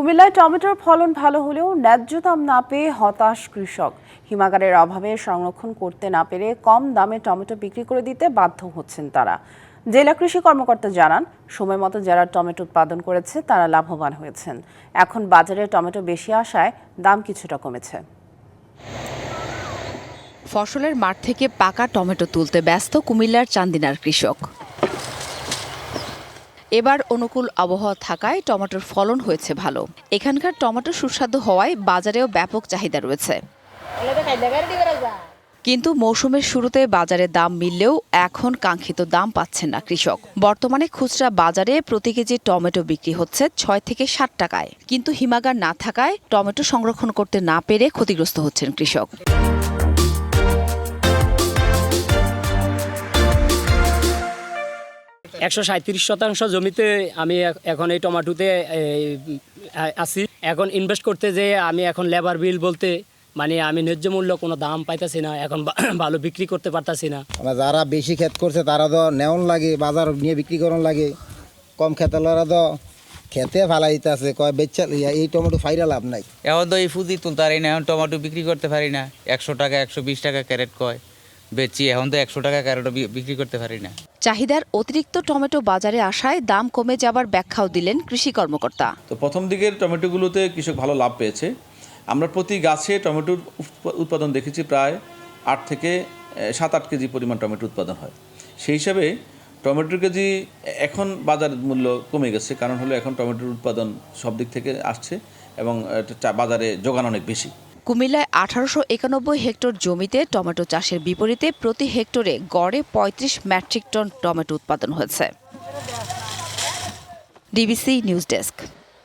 কুমিল্লায় টমেটোর ফলন ভালো হলেও ন্যায্য দাম না পেয়ে হতাশ কৃষক। হিমাগারের অভাবে সংরক্ষণ করতে না পেরে কম দামে টমেটো বিক্রি করে দিতে বাধ্য হচ্ছেন তারা। জেলা কৃষি কর্মকর্তা জানান, সময় মতো যারা টমেটো উৎপাদন করেছে, তারা লাভবান হয়েছেন। এখন বাজারে টমেটো বেশি আসায় দাম কিছুটা কমেছে। ফসলের মাঠ থেকে পাকা টমেটো তুলতে ব্যস্ত কুমিল্লার চান্দিনার কৃষক। এবার অনুকূল আবহাওয়া থাকায় টমেটোর ফলন হয়েছে ভালো। এখানকার টমেটো সুস্বাদু হওয়ায় বাজারেও ব্যাপক চাহিদা রয়েছে। কিন্তু মৌসুমের শুরুতে বাজারে দাম মিললেও এখন কাঙ্ক্ষিত দাম পাচ্ছেন না কৃষক। বর্তমানে খুচরা বাজারে প্রতি কেজি টমেটো বিক্রি হচ্ছে ছয় থেকে ষাট টাকায়। কিন্তু হিমাগার না থাকায় টমেটো সংরক্ষণ করতে না পেরে ক্ষতিগ্রস্ত হচ্ছেন কৃষক। একশো সাঁত্রিশ শতাংশ জমিতে আমি এখন এই টমাটোতে আছি। এখন ইনভেস্ট করতে যে আমি এখন লেবার বিল বলতে মানে আমি ন্যায্য মূল্য কোনো দাম পাইতেছি না এখন ভালো বিক্রি করতে পারতাছি না। মানে যারা বেশি ক্ষেত করছে তারা তো নেওন লাগে বাজার নিয়ে বিক্রি করন লাগে। কম খেতালরা তো খেতে ফালাই দিতেছে কয় বেচা এই টমেটো ফাইরা লাভ নাই। এখন তো এই ফুদি তুলতে পারি না এখন টমেটো বিক্রি করতে পারি না। একশো টাকা একশো বিশ টাকা ক্যারেট কয়। বেচি এখন তো একশো টাকা ক্যারেটও বিক্রি করতে পারি না। চাহিদার অতিরিক্ত টমেটো বাজারে আসায় দাম কমে যাবার ব্যাখ্যাও দিলেন কৃষি কর্মকর্তা। তো প্রথম দিকের টমেটোগুলোতে কৃষক ভালো লাভ পেয়েছে। আমরা প্রতি গাছে টমেটোর উৎপাদন দেখেছি প্রায় আট থেকে সাত আট কেজি পরিমাণ টমেটো উৎপাদন হয়। সেই হিসাবে টমেটোর কেজি এখন বাজার মূল্য কমে গেছে কারণ হলো এখন টমেটোর উৎপাদন সব দিক থেকে আসছে এবং এটা চা- বাজারে যোগান অনেক বেশি। কুমিল্লায় আঠারোশো একানব্বই হেক্টর জমিতে টমেটো চাষের বিপরীতে প্রতি হেক্টরে গড়ে পঁয়ত্রিশ মেট্রিক টন টমেটো উৎপাদন হয়েছে। DBC news desk.